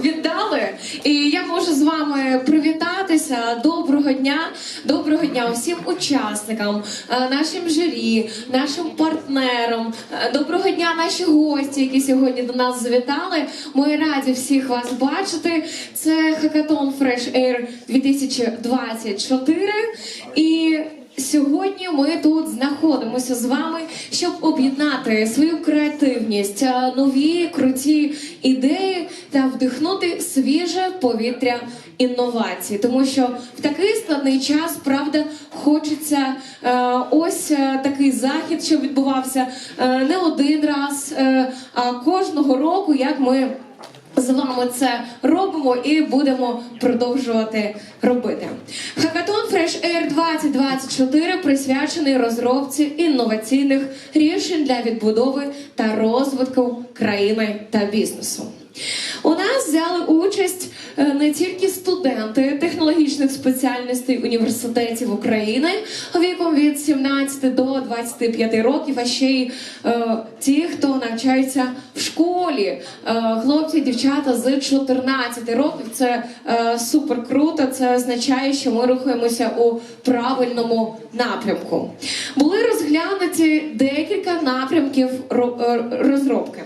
віддали. І я можу з вами привітатися. Доброго дня, доброго дня усім учасникам, е, нашим журі, нашим партнерам. Е, Доброго дня, наші гості, які сьогодні до нас завітали. Ми раді всіх вас бачити. Це Хакатон Fresh Air 2024. І Сьогодні ми тут знаходимося з вами, щоб об'єднати свою креативність, е, нові круті ідеї та вдихнути свіже повітря інновацій. Тому що в такий складний час, правда, хочеться е, ось е, такий захід, що відбувався не один раз, а кожного року, як ми. З вами це робимо і будемо продовжувати робити. Хакатон Fresh Air 2024 присвячений розробці інноваційних рішень для відбудови та розвитку країни та бізнесу. У нас взяли участь не тільки студенти технологічних спеціальностей університетів України віком від 17 до 25 років, а ще й е, ті, хто навчається в школі. Е, хлопці, дівчата з 14 років. Це е, супер круто. Це означає, що ми рухаємося у правильному напрямку. Були розглянуті декілька напрямків е, розробки.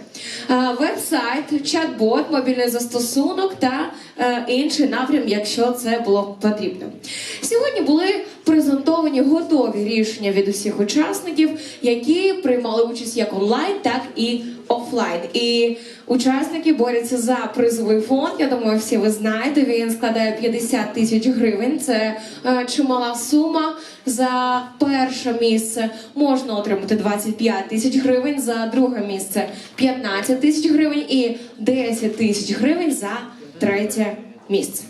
Е, Веб-сайт, чат-бот, мобільний застосунок та е, інший напрям, якщо це було потрібно. Сьогодні були презентовані готові рішення від усіх учасників, які приймали участь як онлайн, так і офлайн. І учасники борються за призовий фонд. Я думаю, всі ви знаєте. Він складає 50 тисяч гривень. Це е, чимала сума. За перше місце можна отримати 25 тисяч гривень, за друге місце 15 тисяч гривень і 10 тисяч гривень за третє місце.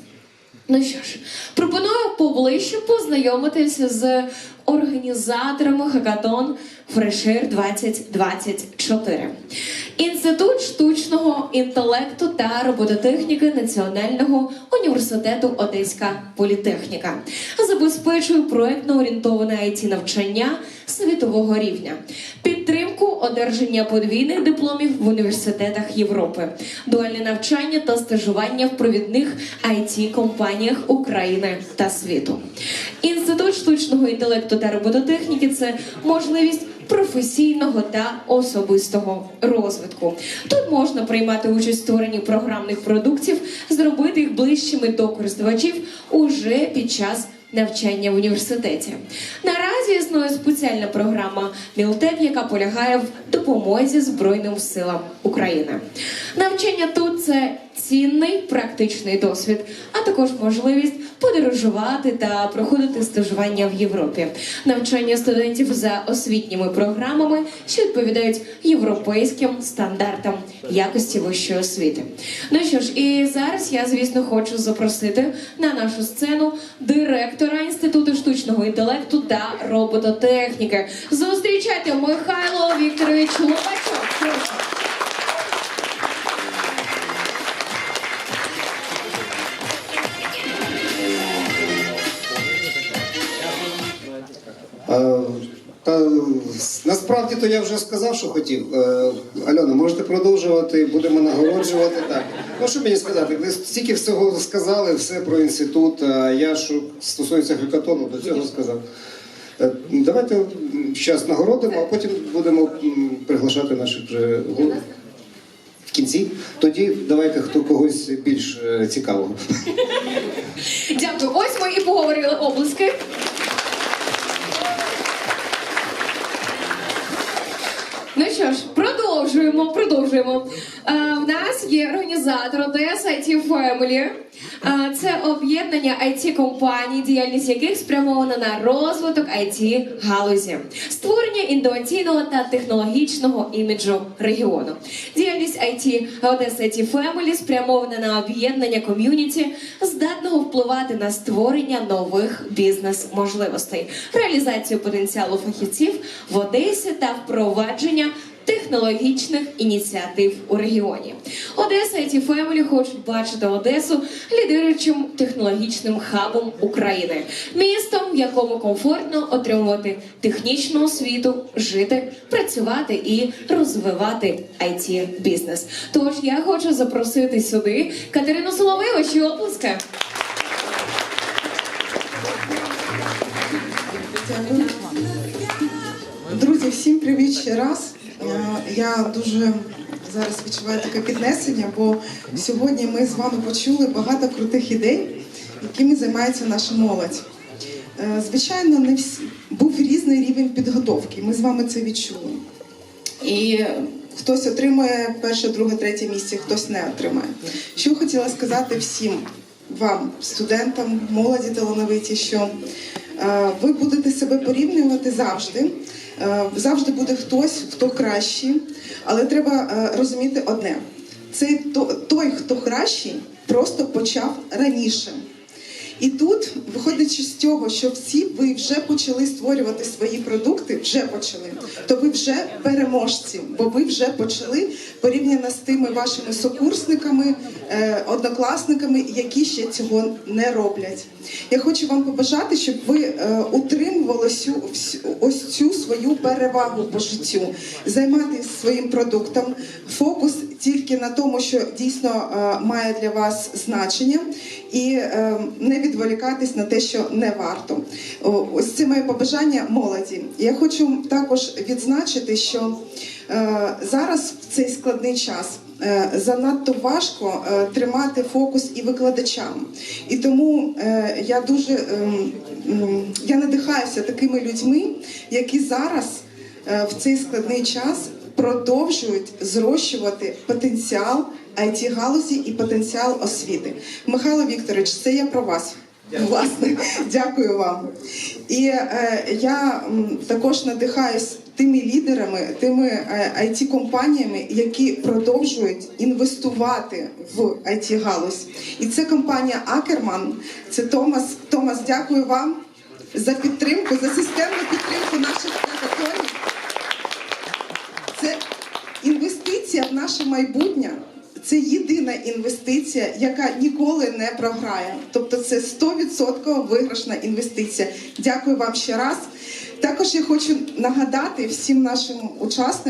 Ну що ж, пропоную поближче познайомитися з організаторами Хакатон Фрешер 2024. Інститут штучного інтелекту та робототехніки Національного університету Одеська політехніка забезпечує проектно орієнтоване it навчання світового рівня, підтримку одержання подвійних дипломів в університетах Європи, дуальне навчання та стажування в провідних it компаніях України та світу. Інститут штучного інтелекту та робототехніки це можливість професійного та особистого розвитку. Тут можна приймати участь в створенні програмних продуктів, зробити їх ближчими до користувачів уже під час навчання в університеті. Наразі існує спеціальна програма Мілтек, яка полягає в допомозі Збройним силам України. Навчання тут це цінний практичний досвід, а також можливість подорожувати та проходити стажування в Європі. Навчання студентів за освітніми програмами, що відповідають європейським стандартам якості вищої освіти. Ну що ж, і зараз я, звісно, хочу запросити на нашу сцену директора Інституту штучного інтелекту та робототехніки. Зустрічайте Михайло Вікторович. Е, Та насправді то я вже сказав, що хотів. Е, Альона, можете продовжувати, будемо нагороджувати. Так. Ну що мені сказати? Ви стільки всього сказали, все про інститут. А я що стосується хакатону, до цього сказав. Е, Давайте зараз нагородимо, а потім будемо приглашати наших вже в кінці. Тоді давайте хто когось більш е, цікавого. Дякую. Ось ми і поговорили облиски. Ну що ж, продовжуємо, продовжуємо. Е, в нас є організатор ODS IT Family. Е, це об'єднання it компаній, діяльність яких спрямована на розвиток it галузі, створення інноваційного та технологічного іміджу регіону. Діяльність IT ODS IT Family спрямована на об'єднання ком'юніті, здатного впливати на створення нових бізнес-можливостей, реалізацію потенціалу фахівців в Одесі та впровадження технологічних ініціатив у регіоні. Одеса IT Family хочуть бачити Одесу лідируючим технологічним хабом України, містом, в якому комфортно отримувати технічну освіту, жити, працювати і розвивати it бізнес. Тож я хочу запросити сюди Катерину Соловейович і оплески. Друзі, всім привіт ще раз. Е, Я дуже зараз відчуваю таке піднесення, бо сьогодні ми з вами почули багато крутих ідей, якими займається наша молодь. Е, Звичайно, не всі був різний рівень підготовки. Ми з вами це відчули. І хтось отримує перше, друге, третє місце, хтось не отримає. Що хотіла сказати всім вам, студентам, молоді талановиті, що ви будете себе порівнювати завжди. Е, завжди буде хтось, хто кращий, але треба е, розуміти одне: цей той, хто кращий, просто почав раніше. І тут, виходячи з цього, що всі ви вже почали створювати свої продукти, вже почали, то ви вже переможці, бо ви вже почали порівняно з тими вашими сокурсниками, е, однокласниками, які ще цього не роблять. Я хочу вам побажати, щоб ви е, утримували ось цю свою перевагу по життю, займатися своїм продуктом, фокус тільки на тому, що дійсно е, має для вас значення, і е, не відволікатись на те, що не варто. Ось це моє побажання молоді. Я хочу також відзначити, що е, зараз в цей складний час. Е, Занадто важко е, тримати фокус і викладачам, і тому е, я дуже ем, я надихаюся такими людьми, які зараз в цей складний час продовжують зрощувати потенціал it галузі і потенціал освіти. Михайло Вікторович, це я про вас. Власне, дякую вам. І е, я також надихаюсь тими лідерами, тими е, it компаніями, які продовжують інвестувати в it галузь. І це компанія Акерман. Це Томас. Томас, дякую вам за підтримку, за системну підтримку наших хакатонів. Це інвестиція в наше майбутнє. Це єдина інвестиція, яка ніколи не програє. Тобто це 100% виграшна інвестиція. Дякую вам ще раз. Також я хочу нагадати всім нашим учасникам.